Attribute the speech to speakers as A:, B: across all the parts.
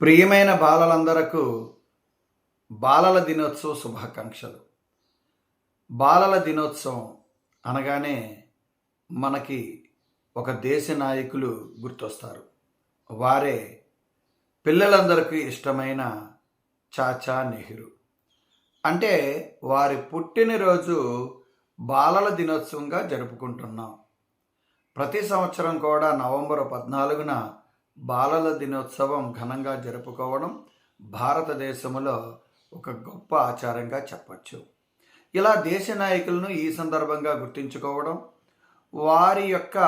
A: ప్రియమైన బాలలందరకు బాలల దినోత్సవ శుభాకాంక్షలు. బాలల దినోత్సవం అనగానే మనకి ఒక దేశ నాయకులు గుర్తొస్తారు. వారే పిల్లలందరికీ ఇష్టమైన చాచా నెహ్రూ. అంటే వారి పుట్టినరోజు బాలల దినోత్సవంగా జరుపుకుంటున్నాం. ప్రతి సంవత్సరం కూడా నవంబర్ పద్నాలుగున బాలల దినోత్సవం ఘనంగా జరుపుకోవడం భారతదేశంలో ఒక గొప్ప ఆచారంగా చెప్పచ్చు. ఇలా దేశ నాయకులను ఈ సందర్భంగా గుర్తించుకోవడం వారి యొక్క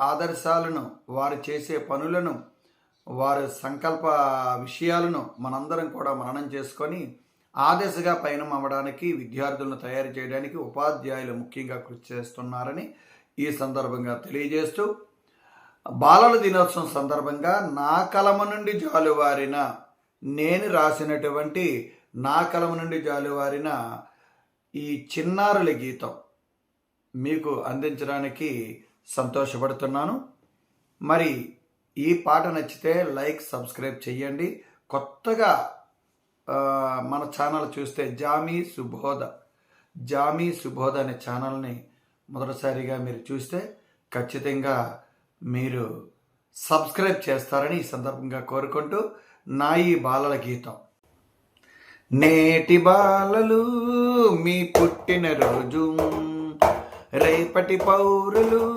A: ఆదర్శాలను వారు చేసే పనులను వారి సంకల్ప విషయాలను మనందరం కూడా మననం చేసుకొని ఆ దిశగా పయనం అవ్వడానికి విద్యార్థులను తయారు చేయడానికి ఉపాధ్యాయులు ముఖ్యంగా కృషి చేస్తున్నారని ఈ సందర్భంగా తెలియజేస్తూ బాలల దినోత్సవం సందర్భంగా నా కలమ నుండి జాలువారిన నేను రాసినటువంటి నా కలమ నుండి జాలువారిన ఈ చిన్నారుల గీతం మీకు అందించడానికి సంతోషపడుతున్నాను. మరి ఈ పాట నచ్చితే లైక్ సబ్స్క్రైబ్ చేయండి కొత్తగా మన ఛానల్ చూస్తే జామీ సుబోధ. జామీ సుబోధ అనే ఛానల్ని మొదటిసారిగా మీరు చూస్తే ఖచ్చితంగా మీరు సబ్స్క్రైబ్ చేస్తారని ఈ సందర్భంగా కోరుకుంటూ నా ఈ బాలల గీతం. నేటి బాలలు మీ పుట్టినరోజు రేపటి పౌరులు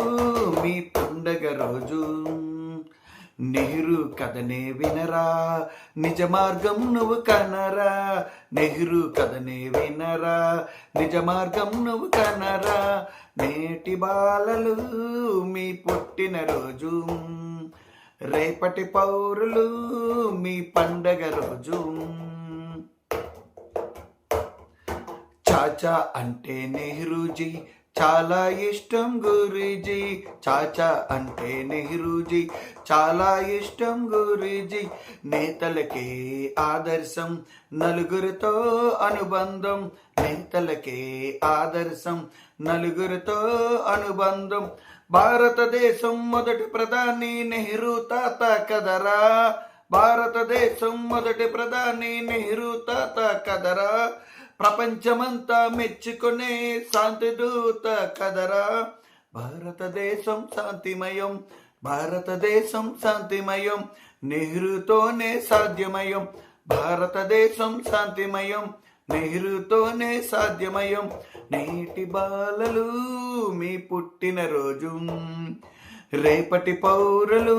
A: మీ పండగ రోజు. నెహ్రూ కథనే వినరా నిజ మార్గం నువ్వు కనరా. నెహ్రూ కథనే వినరా నిజ మార్గం నువ్వు కనరా. నేటి బాలలు మీ పుట్టిన రోజు రేపటి పౌరులు మీ పండగ రోజు. చాచా అంటే నెహ్రూజీ చాలా ఇష్టం గురూజీ. చాచా అంటే నెహ్రూజీ చాలా ఇష్టం గురూజీ. నేతలకే ఆదర్శం. నలుగురితో అనుబంధం. నేతలకే ఆదర్శం. నలుగురితో అనుబంధం. భారతదేశం మొదటి ప్రధాని నెహ్రూ తాత కదరా. భారతదేశం మొదటి ప్రధాని నెహ్రూ తాత కదరా. ప్రపంచమంతా మెచ్చుకునే శాంతి దూత కదరా. భారతదేశం శాంతిమయం భారతదేశం శాంతిమయం నెహ్రూతోనే సాధ్యమయం భారతదేశం శాంతిమయం నెహ్రూతోనే సాధ్యమయం. నేటి బాలలు మీ పుట్టిన రోజు రేపటి పౌరులు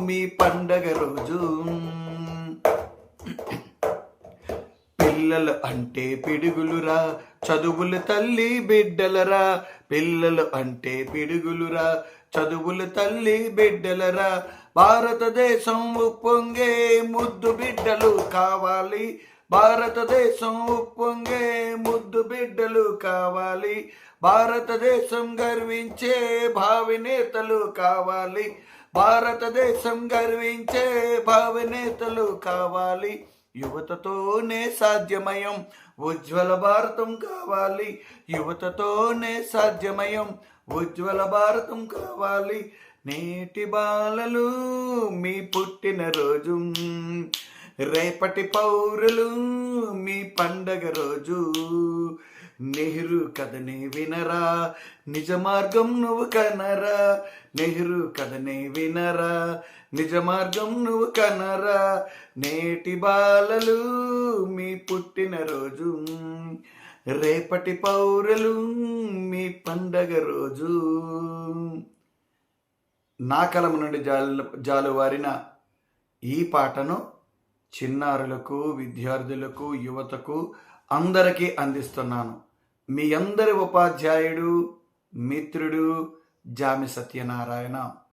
A: మీ పండగ రోజు. పిల్లలు అంటే పిడుగులురా. చదువులు తల్లి బిడ్డలరా. పిల్లలు అంటే పిడుగులురా. చదువులు తల్లి బిడ్డలరా. భారతదేశం ఉప్పొంగే ముద్దు బిడ్డలు కావాలి. భారతదేశం ఉప్పొంగే ముద్దు బిడ్డలు కావాలి. భారతదేశం గర్వించే భావినేతలు కావాలి. భారతదేశం గర్వించే భావినేతలు కావాలి. యువతతోనే సాధ్యమయం. ఉజ్వల భారతం కావాలి. యువతతోనే సాధ్యమయం. ఉజ్వల భారతం కావాలి. నేటి బాలలు మీ పుట్టిన రోజు. రేపటి పౌరులు మీ పండగ రోజు. నెహ్రూ కథనే వినరా నిజ మార్గం నువ్వు కనరా. నెహ్రూ కథనే వినరా నిజ మార్గం నువ్వు కనరా. నేటి బాలలు మీ పుట్టినరోజు రేపటి పౌరులు మీ పండగ రోజు. నా కలము నుండి జాలు జాలువారిన ఈ పాటను చిన్నారులకు విద్యార్థులకు యువతకు అందరికీ అందిస్తున్నాను. మీ అందరి ఉపాధ్యాయుడు మిత్రుడు జామి సత్యనారాయణ.